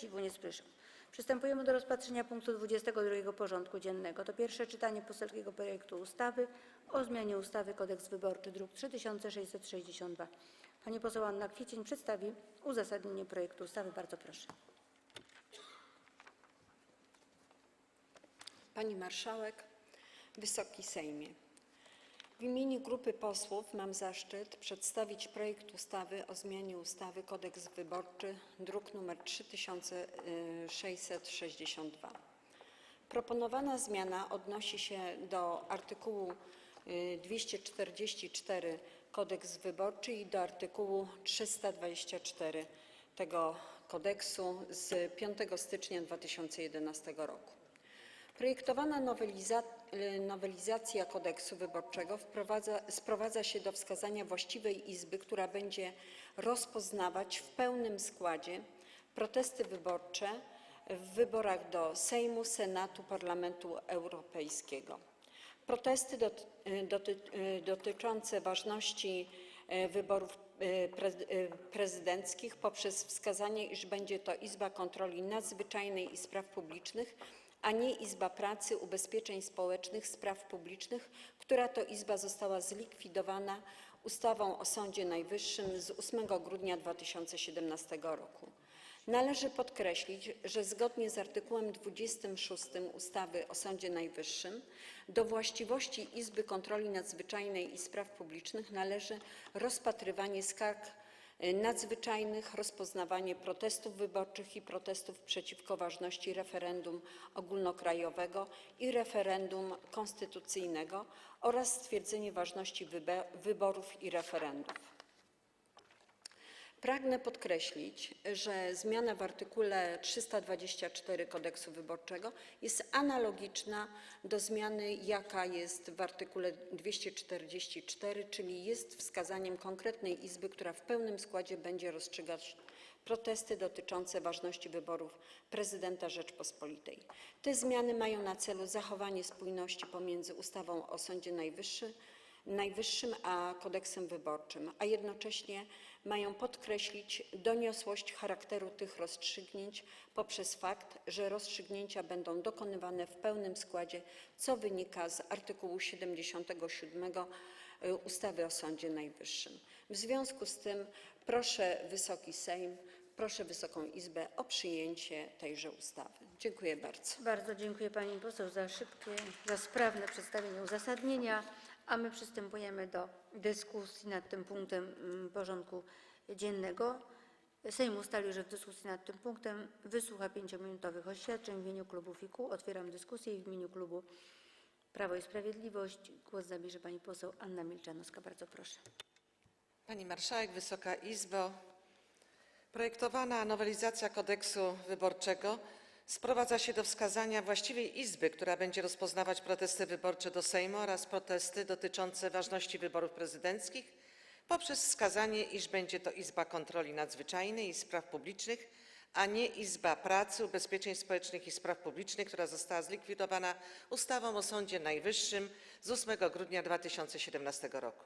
Sprzeciwu nie słyszę. Przystępujemy do rozpatrzenia punktu 22. porządku dziennego. To pierwsze czytanie poselskiego projektu ustawy o zmianie ustawy Kodeks wyborczy, druk nr 3662. Pani poseł Anna Kwiecień przedstawi uzasadnienie projektu ustawy. Bardzo proszę. Pani Marszałek, Wysoki Sejmie. W imieniu grupy posłów mam zaszczyt przedstawić projekt ustawy o zmianie ustawy Kodeks wyborczy, druk nr 3662. Proponowana zmiana odnosi się do artykułu y, 244 Kodeks wyborczy i do artykułu 324 tego kodeksu z 5 stycznia 2011 roku. Projektowana noweliza- nowelizacja Kodeksu wyborczego sprowadza się do wskazania właściwej izby, która będzie rozpoznawać w pełnym składzie protesty wyborcze w wyborach do Sejmu, Senatu, Parlamentu Europejskiego. Protesty dot, doty, dotyczące ważności y, wyborów pre, y, prezydenckich poprzez wskazanie, iż będzie to Izba Kontroli Nadzwyczajnej i Spraw Publicznych, a nie Izba Pracy, Ubezpieczeń Społecznych, Spraw Publicznych, która to izba została zlikwidowana ustawą o Sądzie Najwyższym z 8 grudnia 2017 roku. Należy podkreślić, że zgodnie z artykułem 26 ustawy o Sądzie Najwyższym do właściwości Izby Kontroli Nadzwyczajnej i Spraw Publicznych należy rozpatrywanie skarg nadzwyczajnych, rozpoznawanie protestów wyborczych i protestów przeciwko ważności referendum ogólnokrajowego i referendum konstytucyjnego oraz stwierdzenie ważności wyborów i referendów. Pragnę podkreślić, że zmiana w artykule 324 Kodeksu wyborczego jest analogiczna do zmiany, jaka jest w artykule 244, czyli jest wskazaniem konkretnej izby, która w pełnym składzie będzie rozstrzygać protesty dotyczące ważności wyborów prezydenta Rzeczpospolitej. Te zmiany mają na celu zachowanie spójności pomiędzy ustawą o Sądzie Najwyższym Najwyższym a kodeksem wyborczym, a jednocześnie mają podkreślić doniosłość charakteru tych rozstrzygnięć poprzez fakt, że rozstrzygnięcia będą dokonywane w pełnym składzie, co wynika z artykułu 77 y, ustawy o Sądzie Najwyższym. W związku z tym proszę Wysoki Sejm, proszę Wysoką Izbę o przyjęcie tejże ustawy. Dziękuję bardzo. Bardzo dziękuję pani poseł za szybkie, za sprawne przedstawienie uzasadnienia, a my przystępujemy do dyskusji nad tym punktem mm, porządku dziennego. Sejm ustalił, że w dyskusji nad tym punktem wysłucha 5-minutowych oświadczeń w imieniu klubów i kół. Otwieram dyskusję i w imieniu klubu Prawo i Sprawiedliwość głos zabierze pani poseł Anna Milczanowska. Bardzo proszę. Pani Marszałek, Wysoka Izbo! Projektowana nowelizacja kodeksu wyborczego sprowadza się do wskazania właściwej izby, która będzie rozpoznawać protesty wyborcze do Sejmu oraz protesty dotyczące ważności wyborów prezydenckich poprzez wskazanie, iż będzie to Izba Kontroli Nadzwyczajnej i Spraw Publicznych, a nie Izba Pracy, Ubezpieczeń Społecznych i Spraw Publicznych, która została zlikwidowana ustawą o Sądzie Najwyższym z 8 grudnia 2017 roku.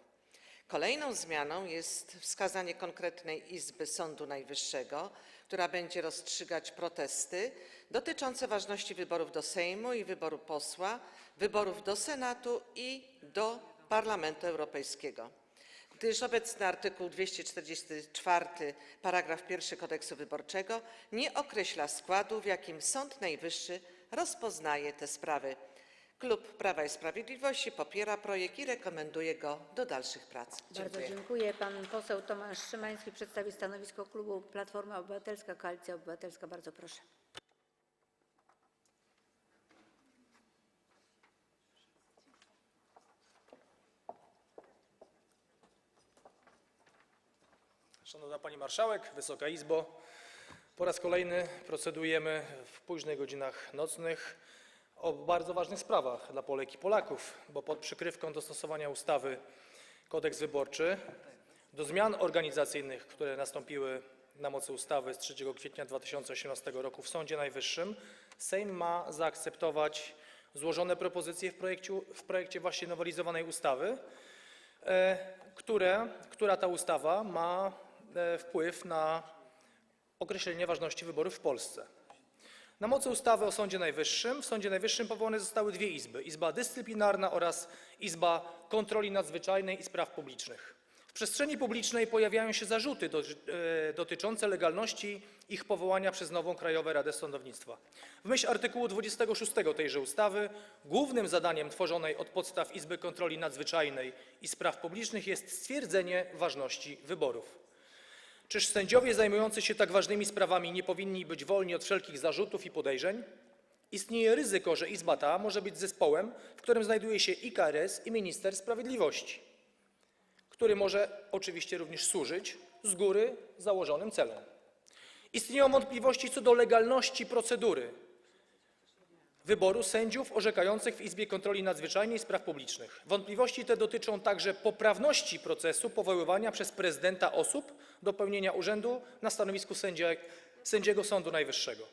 Kolejną zmianą jest wskazanie konkretnej izby Sądu Najwyższego, która będzie rozstrzygać protesty dotyczące ważności wyborów do Sejmu i wyboru posła, wyborów do Senatu i do Parlamentu Europejskiego. Gdyż obecny artykuł 244 paragraf 1 Kodeksu wyborczego nie określa składu, w jakim Sąd Najwyższy rozpoznaje te sprawy. Klub Prawa i Sprawiedliwości popiera projekt i rekomenduje go do dalszych prac. Bardzo Dziękuję. dziękuję. Pan poseł Tomasz Szymański przedstawi stanowisko klubu Platforma Obywatelska - Koalicja Obywatelska. Bardzo proszę. Szanowna Pani Marszałek, Wysoka Izbo, po raz kolejny procedujemy w późnych godzinach nocnych o bardzo ważnych sprawach dla Polek i Polaków, bo pod przykrywką dostosowania ustawy Kodeks wyborczy do zmian organizacyjnych, które nastąpiły na mocy ustawy z 3 kwietnia 2018 roku w Sądzie Najwyższym, Sejm ma zaakceptować złożone propozycje w projekcie, właśnie nowelizowanej ustawy, e, która ta ustawa ma e, wpływ na określenie ważności wyborów w Polsce. Na mocy ustawy o Sądzie Najwyższym w Sądzie Najwyższym powołane zostały dwie izby: Izba Dyscyplinarna oraz Izba Kontroli Nadzwyczajnej i Spraw Publicznych. W przestrzeni publicznej pojawiają się zarzuty e, dotyczące legalności ich powołania przez nową Krajową Radę Sądownictwa. W myśl artykułu 26 tejże ustawy głównym zadaniem tworzonej od podstaw Izby Kontroli Nadzwyczajnej i Spraw Publicznych jest stwierdzenie ważności wyborów. Czyż sędziowie zajmujący się tak ważnymi sprawami nie powinni być wolni od wszelkich zarzutów i podejrzeń? Istnieje ryzyko, że Izba ta może być zespołem, w którym znajduje się i KRS, i minister sprawiedliwości, który może oczywiście również służyć z góry założonym celom. Istnieją wątpliwości co do legalności procedury wyboru sędziów orzekających w Izbie Kontroli Nadzwyczajnej i Spraw Publicznych. Wątpliwości te dotyczą także poprawności procesu powoływania przez prezydenta osób do pełnienia urzędu na stanowisku sędziego Sądu Najwyższego.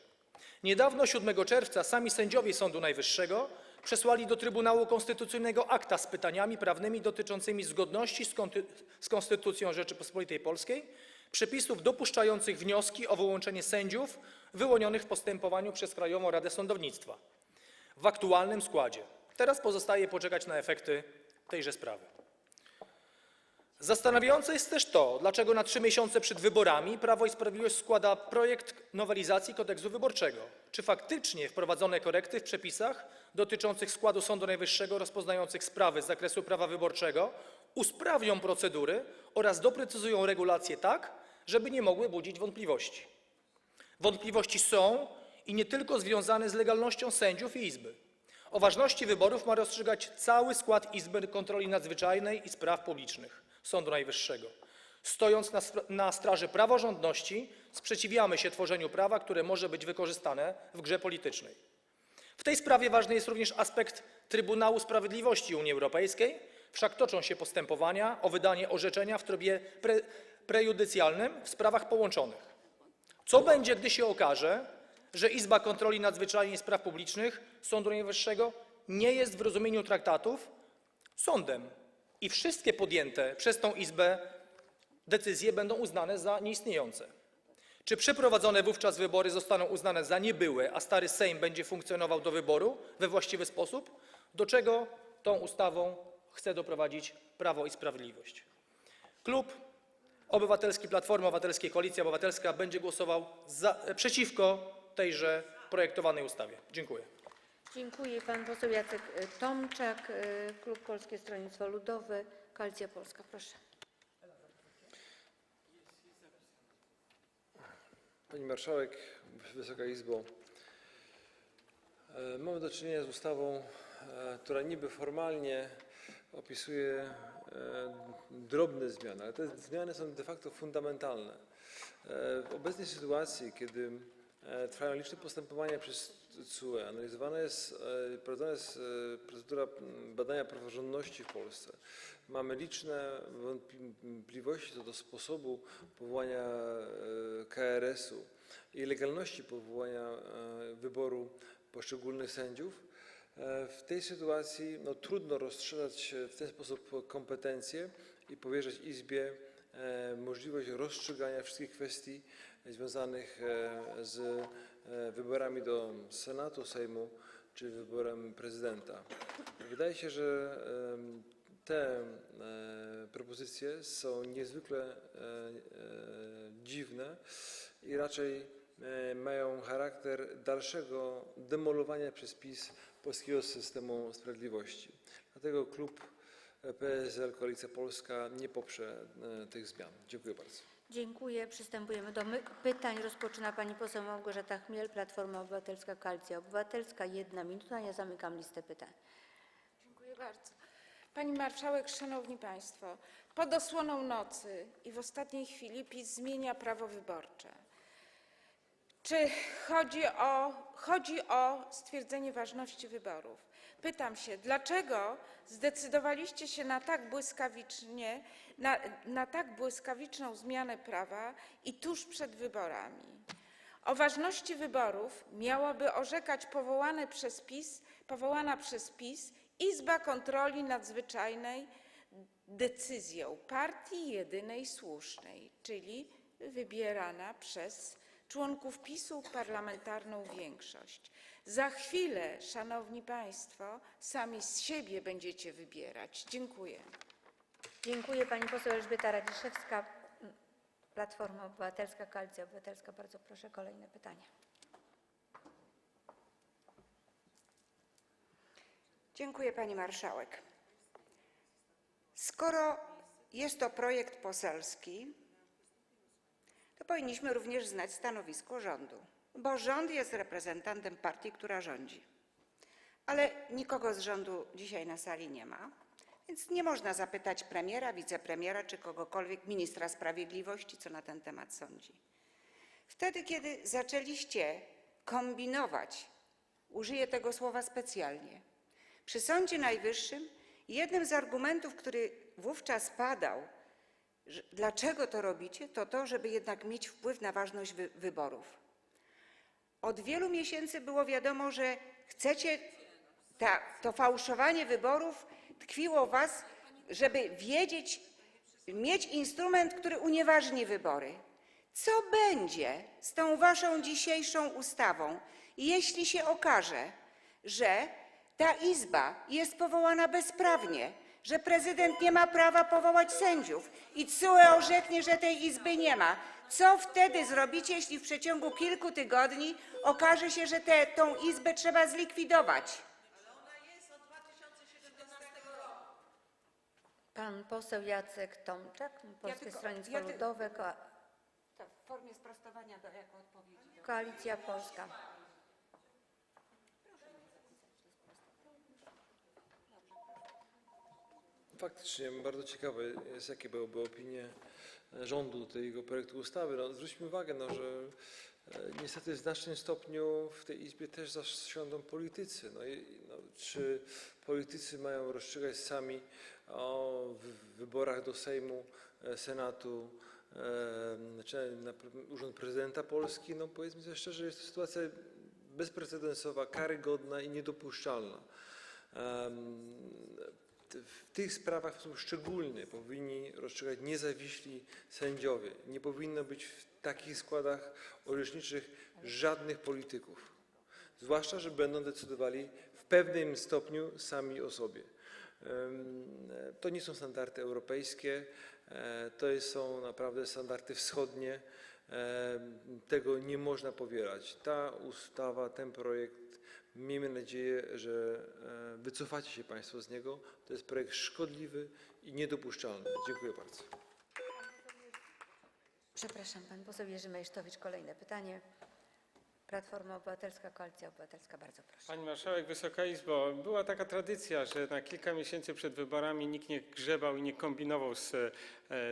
Niedawno, 7 czerwca, sami sędziowie Sądu Najwyższego przesłali do Trybunału Konstytucyjnego akta z pytaniami prawnymi dotyczącymi zgodności z Konstytucją Rzeczypospolitej Polskiej przepisów dopuszczających wnioski o wyłączenie sędziów wyłonionych w postępowaniu przez Krajową Radę Sądownictwa w aktualnym składzie. Teraz pozostaje poczekać na efekty tejże sprawy. Zastanawiające jest też to, dlaczego na trzy miesiące przed wyborami Prawo i Sprawiedliwość składa projekt nowelizacji kodeksu wyborczego. Czy faktycznie wprowadzone korekty w przepisach dotyczących składu Sądu Najwyższego rozpoznających sprawy z zakresu prawa wyborczego usprawnią procedury oraz doprecyzują regulacje tak, żeby nie mogły budzić wątpliwości? Wątpliwości są i nie tylko związane z legalnością sędziów i Izby. O ważności wyborów ma rozstrzygać cały skład Izby Kontroli Nadzwyczajnej i Spraw Publicznych Sądu Najwyższego. Stojąc na straży praworządności, sprzeciwiamy się tworzeniu prawa, które może być wykorzystane w grze politycznej. W tej sprawie ważny jest również aspekt Trybunału Sprawiedliwości Unii Europejskiej, wszak toczą się postępowania o wydanie orzeczenia w trybie pre, prejudycjalnym w sprawach połączonych. Co będzie, gdy się okaże, że Izba Kontroli Nadzwyczajnej Spraw Publicznych Sądu Najwyższego nie jest w rozumieniu traktatów sądem i wszystkie podjęte przez tą Izbę decyzje będą uznane za nieistniejące? Czy przeprowadzone wówczas wybory zostaną uznane za niebyłe, a stary Sejm będzie funkcjonował do wyboru we właściwy sposób? Do czego tą ustawą chce doprowadzić Prawo i Sprawiedliwość? Klub Obywatelski Platformy Obywatelskiej Koalicja Obywatelska będzie głosował przeciwko tejże projektowanej ustawie. Dziękuję. Dziękuję. Pan poseł Jacek y, Tomczak, y, Klub Polskie Stronnictwo Ludowe, Koalicja Polska. Proszę. Pani Marszałek, Wysoka Izbo, e, mamy do czynienia z ustawą, e, która niby formalnie opisuje e, drobne zmiany, ale te zmiany są de facto fundamentalne. W obecnej sytuacji, kiedy trwają liczne postępowania przez TSUE, e, prowadzona jest e, procedura badania praworządności w Polsce, mamy liczne wątpliwości co do sposobu powołania e, KRS-u i legalności powołania e, wyboru poszczególnych sędziów. E, W tej sytuacji no, trudno rozstrzelać w ten sposób kompetencje i powierzać Izbie e, możliwość rozstrzygania wszystkich kwestii związanych e, z e, wyborami do Senatu, Sejmu czy wyborem prezydenta. Wydaje się, że te e, propozycje są niezwykle dziwne i raczej mają charakter dalszego demolowania przez PiS polskiego systemu sprawiedliwości. Dlatego klub PSL Koalicja Polska nie poprze tych zmian. Dziękuję bardzo. Dziękuję. Przystępujemy do pytań. Rozpoczyna pani poseł Małgorzata Chmiel, Platforma Obywatelska, Koalicja Obywatelska. Jedna minuta. Ja zamykam listę pytań. Dziękuję bardzo. Pani marszałek, szanowni państwo, pod osłoną nocy i w ostatniej chwili PiS zmienia prawo wyborcze. Czy chodzi o, chodzi o stwierdzenie ważności wyborów? Pytam się, dlaczego zdecydowaliście się na tak na, tak błyskawiczną zmianę prawa i tuż przed wyborami? O ważności wyborów miałaby orzekać powołana przez PiS Izba Kontroli Nadzwyczajnej decyzją partii jedynej słusznej, czyli wybierana przez członków PiSu parlamentarną większość. Za chwilę, szanowni państwo, sami z siebie będziecie wybierać. Dziękuję. Dziękuję. Pani poseł Elżbieta Radziszewska, Platforma Obywatelska, Koalicja Obywatelska. Bardzo proszę, kolejne pytanie. Dziękuję Pani Marszałek. Skoro jest to projekt poselski, to powinniśmy również znać stanowisko rządu, bo rząd jest reprezentantem partii, która rządzi. Ale nikogo z rządu dzisiaj na sali nie ma, więc nie można zapytać premiera, wicepremiera czy kogokolwiek, ministra sprawiedliwości, co na ten temat sądzi. Wtedy, kiedy zaczęliście kombinować, użyję tego słowa specjalnie, przy Sądzie Najwyższym jednym z argumentów, który wówczas padał, dlaczego to robicie, to to, żeby jednak mieć wpływ na ważność wy wyborów. Od wielu miesięcy było wiadomo, że chcecie, ta, to fałszowanie wyborów tkwiło w was, żeby wiedzieć, mieć instrument, który unieważni wybory. Co będzie z tą waszą dzisiejszą ustawą, jeśli się okaże, że ta Izba jest powołana bezprawnie, że prezydent nie ma prawa powołać sędziów i CUE orzeknie, że tej Izby nie ma? Co wtedy zrobicie, jeśli w przeciągu kilku tygodni okaże się, że tę Izbę trzeba zlikwidować? Pan poseł Jacek Tomczak, Polskie tylko- Stronnictwo ja ty- Ludowe, ko To w formie sprostowania do jako odpowiedzi. Koalicja Polska. Faktycznie bardzo ciekawe jest, jakie byłyby opinie rządu do tego projektu ustawy. No, zwróćmy uwagę, no, że e, niestety w znacznym stopniu w tej Izbie też zasiądą politycy. No, i, no, czy politycy mają rozstrzygać sami o wy- wyborach do Sejmu, e, Senatu, e, na Urząd Prezydenta Polski? No powiedzmy sobie szczerze, jest to sytuacja bezprecedensowa, karygodna i niedopuszczalna. W tych sprawach w sposób szczególny powinni rozstrzygać niezawiśli sędziowie. Nie powinno być w takich składach orzeczniczych żadnych polityków. Zwłaszcza, że będą decydowali w pewnym stopniu sami o sobie. To nie są standardy europejskie, e, to są naprawdę standardy wschodnie. Em, Tego nie można powierać. Ta ustawa, ten projekt Miejmy nadzieję, że e, wycofacie się Państwo z niego. To jest projekt szkodliwy i niedopuszczalny. Dziękuję bardzo. Przepraszam, pan poseł Jerzy Mejsztowicz, kolejne pytanie. Platforma Obywatelska, Koalicja Obywatelska, bardzo proszę. Pani Marszałek, Wysoka Izbo, była taka tradycja, że na kilka miesięcy przed wyborami nikt nie grzebał i nie kombinował z, e,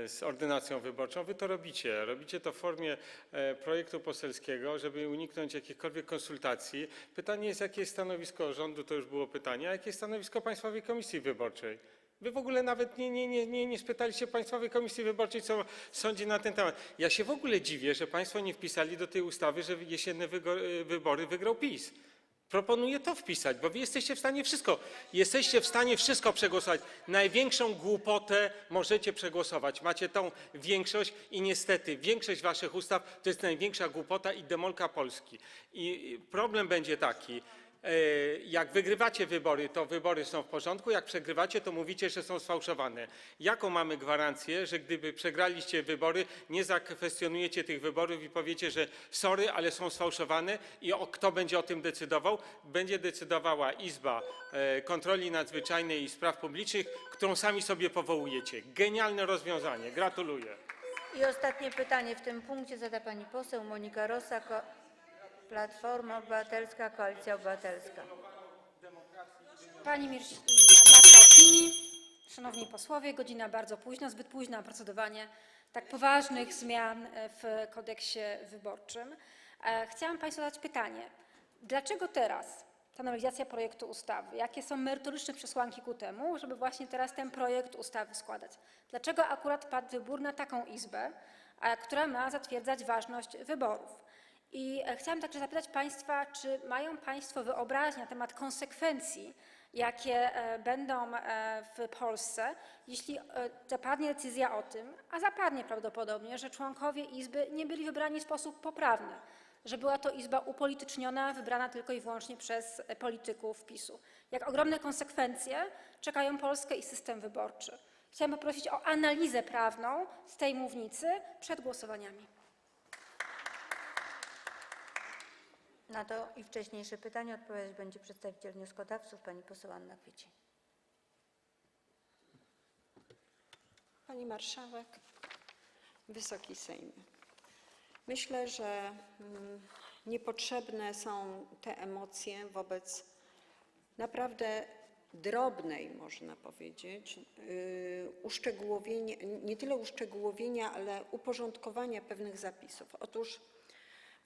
z ordynacją wyborczą. Wy to robicie. Robicie to w formie e, projektu poselskiego, żeby uniknąć jakichkolwiek konsultacji. Pytanie jest, jakie jest stanowisko rządu, to już było pytanie, a jakie jest stanowisko Państwowej Komisji Wyborczej? Wy w ogóle nawet nie, spytaliście Państwowej Komisji Wyborczej, co sądzi na ten temat. Ja się w ogóle dziwię, że Państwo nie wpisali do tej ustawy, że jesienne wygo- wybory wygrał PiS. Proponuję to wpisać, bo wy jesteście w stanie wszystko, jesteście w stanie wszystko przegłosować. Największą głupotę możecie przegłosować. Macie tą większość i niestety większość waszych ustaw to jest największa głupota i demolka Polski. I problem będzie taki, jak wygrywacie wybory, to wybory są w porządku, jak przegrywacie, to mówicie, że są sfałszowane. Jaką mamy gwarancję, że gdyby przegraliście wybory, nie zakwestionujecie tych wyborów i powiecie, że sorry, ale są sfałszowane i kto będzie o tym decydował? Będzie decydowała Izba e, Kontroli Nadzwyczajnej i Spraw Publicznych, którą sami sobie powołujecie. Genialne rozwiązanie, gratuluję. I ostatnie pytanie w tym punkcie zada pani poseł Monika Rosa, Platforma Obywatelska, Koalicja Obywatelska. Pani Marszałkini, Szanowni Posłowie, godzina bardzo późna, zbyt późna na procedowanie tak poważnych zmian e, w kodeksie wyborczym. E, Chciałam Państwu zadać pytanie, dlaczego teraz ta nowelizacja projektu ustawy? Jakie są merytoryczne przesłanki ku temu, żeby właśnie teraz ten projekt ustawy składać? Dlaczego akurat padł wybór na taką izbę, która ma zatwierdzać ważność wyborów? I e, chciałam także zapytać Państwa, czy mają Państwo wyobraźnię na temat konsekwencji, jakie e, będą e, w Polsce, jeśli zapadnie decyzja o tym, a zapadnie prawdopodobnie, że członkowie Izby nie byli wybrani w sposób poprawny, że była to Izba upolityczniona, wybrana tylko i wyłącznie przez polityków PiSu. Jak ogromne konsekwencje czekają Polskę i system wyborczy. Chciałam poprosić o analizę prawną z tej mównicy przed głosowaniami. Na to i wcześniejsze pytanie odpowiadać będzie przedstawiciel wnioskodawców, pani poseł Anna Kwiecień. Pani Marszałek, Wysoki Sejmie. Myślę, że mm, niepotrzebne są te emocje wobec naprawdę drobnej, można powiedzieć, yy, uszczegółowienia, nie tyle uszczegółowienia, ale uporządkowania pewnych zapisów. Otóż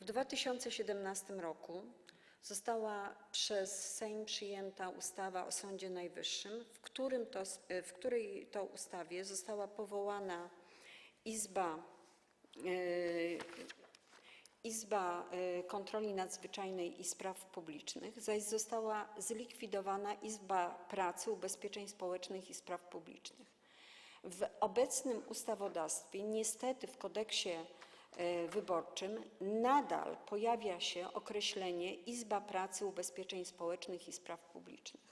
w 2017 roku została przez Sejm przyjęta ustawa o Sądzie Najwyższym, w, którym to, w której to ustawie została powołana Izba, yy, Izba yy, Kontroli Nadzwyczajnej i Spraw Publicznych, zaś została zlikwidowana Izba Pracy, Ubezpieczeń Społecznych i Spraw Publicznych. W obecnym ustawodawstwie, niestety w kodeksie e, wyborczym, nadal pojawia się określenie Izba Pracy, Ubezpieczeń Społecznych i Spraw Publicznych.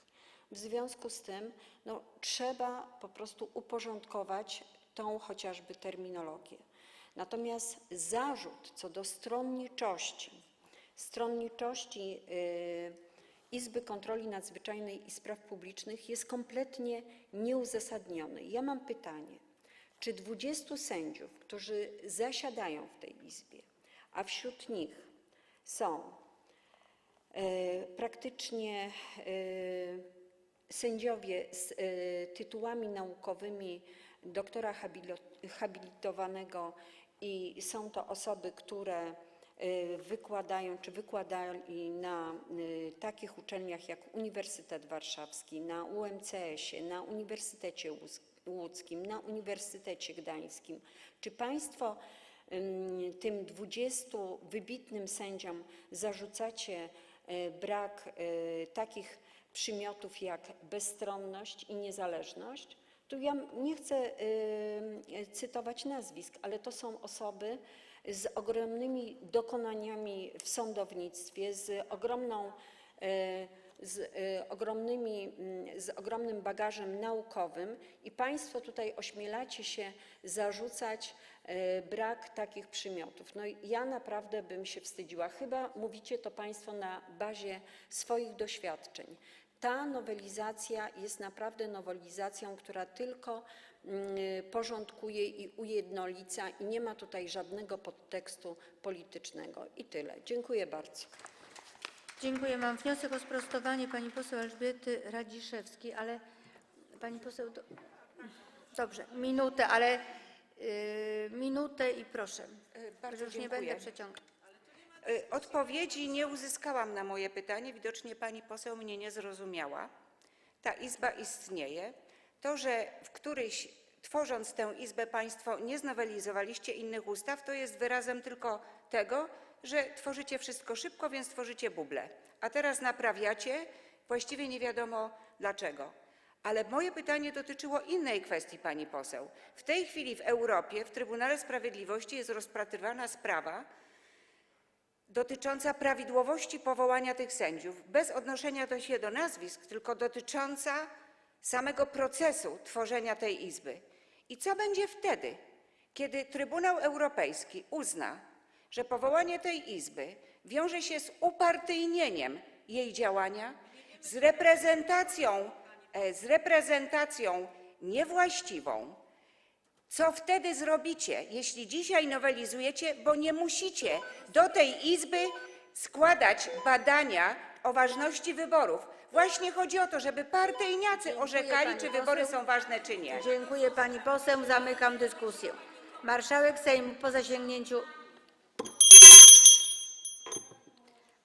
W związku z tym no, trzeba po prostu uporządkować tą chociażby terminologię. Natomiast zarzut co do stronniczości, stronniczości y, Izby Kontroli Nadzwyczajnej i Spraw Publicznych jest kompletnie nieuzasadniony. Ja mam pytanie, czy 20 sędziów, którzy zasiadają w tej Izbie, a wśród nich są e, praktycznie e, sędziowie z e, tytułami naukowymi doktora habilitowanego i są to osoby, które wykładają czy wykładali na takich uczelniach jak Uniwersytet Warszawski, na UMCS-ie, na Uniwersytecie Łódz- Łódzkim, na Uniwersytecie Gdańskim. Czy Państwo ym, tym 20 wybitnym sędziom zarzucacie y, brak y, takich przymiotów jak bezstronność i niezależność? Tu ja nie chcę cytować nazwisk, ale to są osoby z ogromnymi dokonaniami w sądownictwie, z ogromną, y, z, y, mm, z ogromnym bagażem naukowym i Państwo tutaj ośmielacie się zarzucać y, brak takich przymiotów. No ja naprawdę bym się wstydziła. Chyba mówicie to Państwo na bazie swoich doświadczeń. Ta nowelizacja jest naprawdę nowelizacją, która tylko mm, porządkuje i ujednolica i nie ma tutaj żadnego podtekstu politycznego. I tyle. Dziękuję bardzo. Dziękuję. Mam wniosek o sprostowanie pani poseł Elżbiety Radziszewskiej, ale pani poseł. Do... Dobrze, minutę, ale y, minutę i proszę. Y, bardzo Już nie dziękuję. będę przeciągać. Y, Odpowiedzi nie uzyskałam na moje pytanie. Widocznie pani poseł mnie nie zrozumiała. Ta izba istnieje. To, że w któryś, tworząc tę izbę, państwo nie znowelizowaliście innych ustaw, to jest wyrazem tylko tego, że tworzycie wszystko szybko, więc tworzycie buble. A teraz naprawiacie, właściwie nie wiadomo dlaczego. Ale moje pytanie dotyczyło innej kwestii, pani poseł. W tej chwili w Europie, w Trybunale Sprawiedliwości jest rozpatrywana sprawa, dotycząca prawidłowości powołania tych sędziów, bez odnoszenia się do nazwisk, tylko dotycząca samego procesu tworzenia tej izby. I co będzie wtedy, kiedy Trybunał Europejski uzna, że powołanie tej izby wiąże się z upartyjnieniem jej działania, z reprezentacją, e, z reprezentacją niewłaściwą, co wtedy zrobicie, jeśli dzisiaj nowelizujecie, bo nie musicie do tej Izby składać badania o ważności wyborów. Właśnie chodzi o to, żeby partyjniacy orzekali, pani czy wybory poseł. są ważne, czy nie. Dziękuję pani poseł. Zamykam dyskusję. Marszałek Sejmu po zasięgnięciu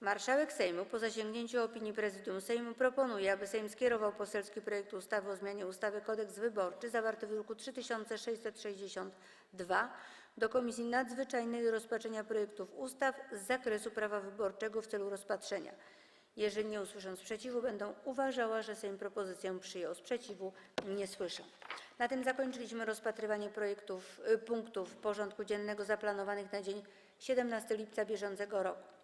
Marszałek Sejmu po zasięgnięciu opinii Prezydium Sejmu proponuje, aby Sejm skierował poselski projekt ustawy o zmianie ustawy Kodeks wyborczy zawarty w druku nr 3662 do Komisji Nadzwyczajnej do rozpatrzenia projektów ustaw z zakresu prawa wyborczego w celu rozpatrzenia. Jeżeli nie usłyszę sprzeciwu, będę uważała, że Sejm propozycję przyjął. Sprzeciwu nie słyszę. Na tym zakończyliśmy rozpatrywanie projektów, y, punktów porządku dziennego zaplanowanych na dzień 17 lipca bieżącego roku.